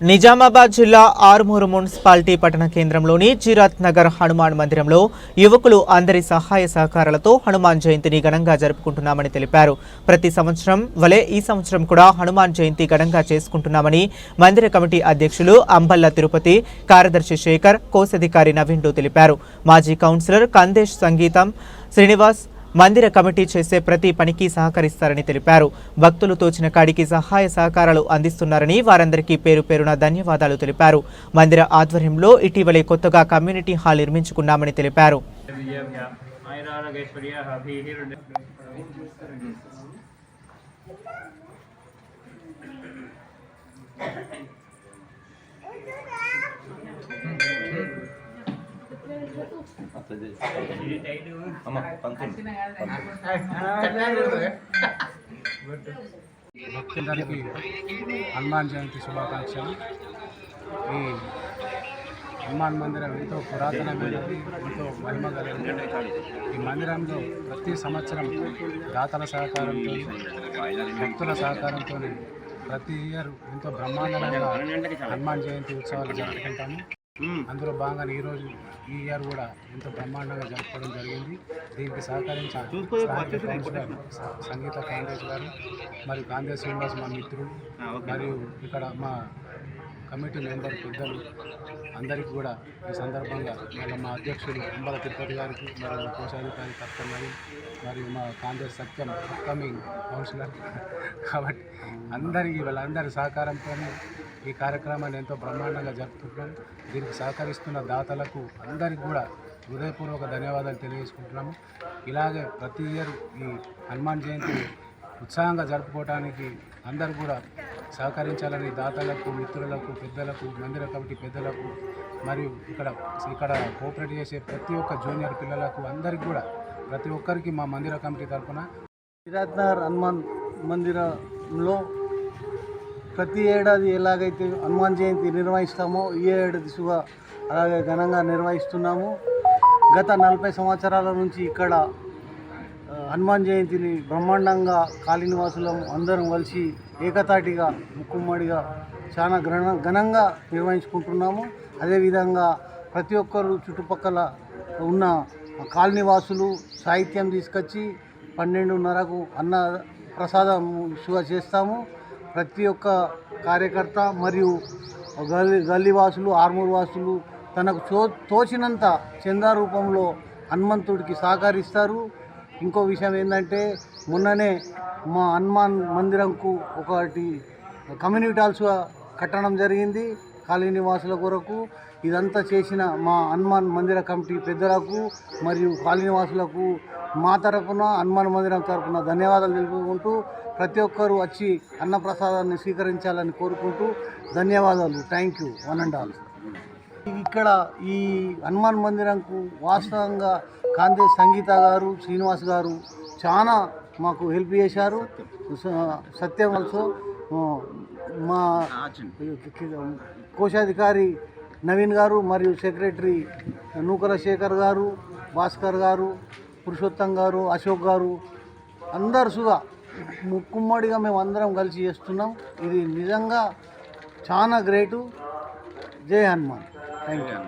నిజామాబాద్ జిల్లా ఆరుమూరు మున్సిపాలిటీ పట్టణ కేంద్రంలోని జీరాత్ నగర్ హనుమాన్ మందిరంలో యువకులు అందరి సహాయ సహకారాలతో హనుమాన్ జయంతిని ఘనంగా జరుపుకుంటున్నామని తెలిపారు. ప్రతి సంవత్సరం వలె ఈ సంవత్సరం కూడా హనుమాన్ జయంతి ఘనంగా చేసుకుంటున్నామని మందిర కమిటీ అధ్యక్షులు అంబల్ల తిరుపతి కార్యదర్శి శేఖర్ కోశాధికారి నవీన్లు తెలిపారు. మాజీ కౌన్సిలర్ కందేశ్ సంగీతం శ్రీనివాస్ మందిర కమిటీ చేసే ప్రతి పనికి సహకరిస్తారని తెలిపారు. భక్తులు తోచిన కాడికి సహాయ సహకారాలు అందిస్తున్నారని వారందరికీ పేరు పేరున ధన్యవాదాలు తెలిపారు. మందిర ఆధ్వర్యంలో ఇటీవలే కొత్తగా కమ్యూనిటీ హాల్ నిర్మించుకున్నామని తెలిపారు. భక్తులందరికీ హనుమాన్ జయంతి శుభాకాంక్షలు ఈ హనుమాన్ మందిరం ఎంతో పురాతనమైనది ఎంతో మహిమ ఈ మందిరంలో ప్రతి సంవత్సరం దాతల సహకారంతో భక్తుల సహకారంతో ప్రతి ఇయర్ ఎంతో బ్రహ్మాండంగా హనుమాన్ జయంతి ఉత్సవాలు జరుపుకుంటాము. అందులో భాగంగా ఈరోజు ఈ ఇయర్ కూడా ఎంతో బ్రహ్మాండంగా జరుపుకోవడం జరిగింది. దీనికి సహకరించిన స్థానిక కౌన్సిలర్ స- సంగీత కాంగ్రెస్ గారు మరియు కాంగ్రెస్ శ్రీనివాస్ మా మిత్రులు మరియు ఇక్కడ మా కమిటీ మెంబర్ పెద్దలు అందరికీ కూడా ఈ సందర్భంగా మళ్ళీ మా అధ్యక్షులు అంబల తిరుపతి గారికి మరియు మా కోశాధికారి నవీన్ మరియు మా కాంగ్రెస్ సత్యం అప్కమింగ్ కౌన్సిలర్. కాబట్టి అందరికీ వాళ్ళందరి సహకారంతో ఈ కార్యక్రమాన్ని ఎంతో బ్రహ్మాండంగా జరుపుకుంటున్నాం. దీనికి సహకరిస్తున్న దాతలకు అందరికీ కూడా హృదయపూర్వక ధన్యవాదాలు తెలియజేసుకుంటున్నాము. ఇలాగే ప్రతి ఇయర్ ఈ హనుమాన్ జయంతి ఉత్సాహంగా జరుపుకోవడానికి అందరూ కూడా సహకరించాలని దాతలకు మిత్రులకు పెద్దలకు మందిర కమిటీ పెద్దలకు మరియు ఇక్కడ ఇక్కడ కోఆపరేట్ చేసే ప్రతి ఒక్క జూనియర్ పిల్లలకు అందరికీ కూడా ప్రతి ఒక్కరికి మా మందిర కమిటీ తరఫున హనుమాన్ మందిరంలో ప్రతి ఏడాది ఎలాగైతే హనుమాన్ జయంతి నిర్వహిస్తామో ఈ ఏడాది దిశగా అలాగే ఘనంగా నిర్వహిస్తున్నాము. గత నలభై సంవత్సరాల నుంచి ఇక్కడ హనుమాన్ జయంతిని బ్రహ్మాండంగా కాళీనివాసులం అందరం కలిసి ఏకతాటిగా ముక్కుమ్మడిగా చాలా ఘన ఘనంగా నిర్వహించుకుంటున్నాము. అదేవిధంగా ప్రతి ఒక్కరు చుట్టుపక్కల ఉన్న కాలనీవాసులు సాహిత్యం తీసుకొచ్చి పన్నెండున్నరకు అన్న ప్రసాదం ఇష్యూగా చేస్తాము. ప్రతి ఒక్క కార్యకర్త మరియు గల్లీ గల్లీవాసులు ఆర్మూర్ వాసులు తనకు తో తోచినంత చందా రూపంలో హనుమంతుడికి సహకరిస్తారు. ఇంకో విషయం ఏంటంటే మొన్ననే మా హనుమాన్ మందిరంకు ఒకటి కమ్యూనిటీ హాల్స్ కట్టడం జరిగింది కాలనీ నివాసుల కొరకు. ఇదంతా చేసిన మా హనుమాన్ మందిర కమిటీ పెద్దలకు మరియు కాలనీ నివాసులకు మా తరపున హనుమాన్ మందిరం తరపున ధన్యవాదాలు తెలుపుకుంటూ ప్రతి ఒక్కరూ వచ్చి అన్నప్రసాదాన్ని స్వీకరించాలని కోరుకుంటూ ధన్యవాదాలు. Thank you one and all ఇక్కడ ఈ హనుమాన్ మందిరంకు వాస్తవంగా కాంతే సంగీత గారు శ్రీనివాస్ గారు చాలా మాకు హెల్ప్ చేశారు. స- సత్యం ఆల్సో మా కోశాధికారి నవీన్ గారు మరియు సెక్రటరీ నూకల శేఖర్ గారు భాస్కర్ గారు పురుషోత్తం గారు అశోక్ గారు అందరు సుగా ముక్కుమ్మడిగా మేము అందరం కలిసి చేస్తున్నాం. ఇది నిజంగా చాలా గ్రేటు. జై హనుమాన్. థ్యాంక్ యూ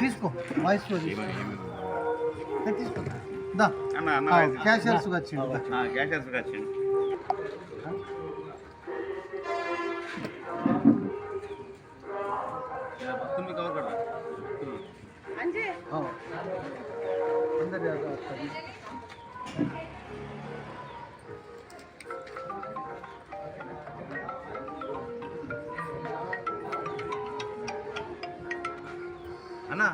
తీసుకో వాయిస్ తీసుకో. తీసుకో దా క్యాషియర్స్ వచ్చింది అందరి అన్నా